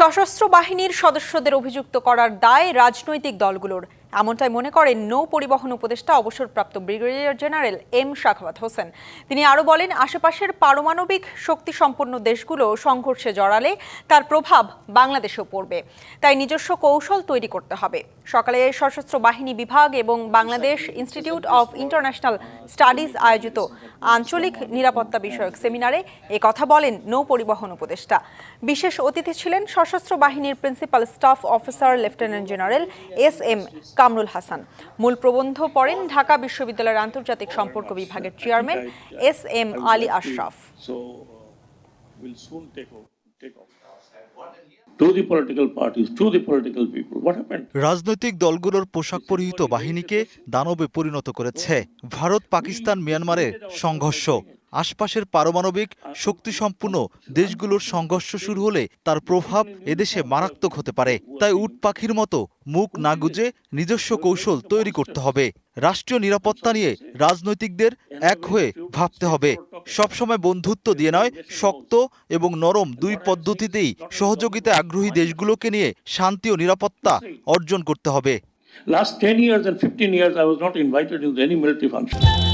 সশস্ত্র বাহিনীর সদস্যদের অভিযুক্ত করার দায় রাজনৈতিক দলগুলোর। এমনটাই মনে করেন নৌ পরিবহন উপদেষ্টা, অবসরপ্রাপ্ত brigadier general M Sakhawat Hossain. তিনি আরও বলেন, আশেপাশের পারমাণবিক শক্তিসম্পন্ন দেশগুলো সংঘর্ষে জড়ালে তার প্রভাব বাংলাদেশেও পড়বে। তাই নিজস্ব কৌশল তৈরি করতে হবে। সকালে সশস্ত্র বাহিনী বিভাগ এবং Bangladesh institute of international studies আয়োজিত আঞ্চলিক নিরাপত্তা বিষয়ক সেমিনারে এ কথা বলেন নৌ পরিবহন উপদেষ্টা। বিশেষ অতিথি ছিলেন সশস্ত্র বাহিনীর principal staff officer lieutenant general S M Kamrul Hasan. মূল প্রবন্ধ পড়েন ঢাকা বিশ্ববিদ্যালয়ের আন্তর্জাতিক সম্পর্ক বিভাগের chairman S M Ali Ashraf. Uh? রাজনৈতিক দলগুলোর পোশাক পরিহিত বাহিনীকে দানবে পরিণত করেছে ভারত পাকিস্তান মিয়ানমারের সংঘর্ষ। আশপাশের পারমাণবিক শক্তিসম্পন্ন দেশগুলোর সংঘর্ষ শুরু হলে তার প্রভাব এদেশে মারাত্মক হতে পারে। তাই উট পাখির মতো মুখ না গুজে নিজস্ব কৌশল তৈরি করতে হবে। রাষ্ট্রীয় নিরাপত্তা নিয়ে রাজনৈতিকদের এক হয়ে ভাবতে হবে। সবসময় বন্ধুত্ব দিয়ে নয় শক্ত এবং নরম দুই পদ্ধতিতেই সহযোগিতা আগ্রহী দেশগুলোকে নিয়ে শান্তি ও নিরাপত্তা অর্জন করতে হবে। Last ten years and fifteen years, I was not invited into any military function.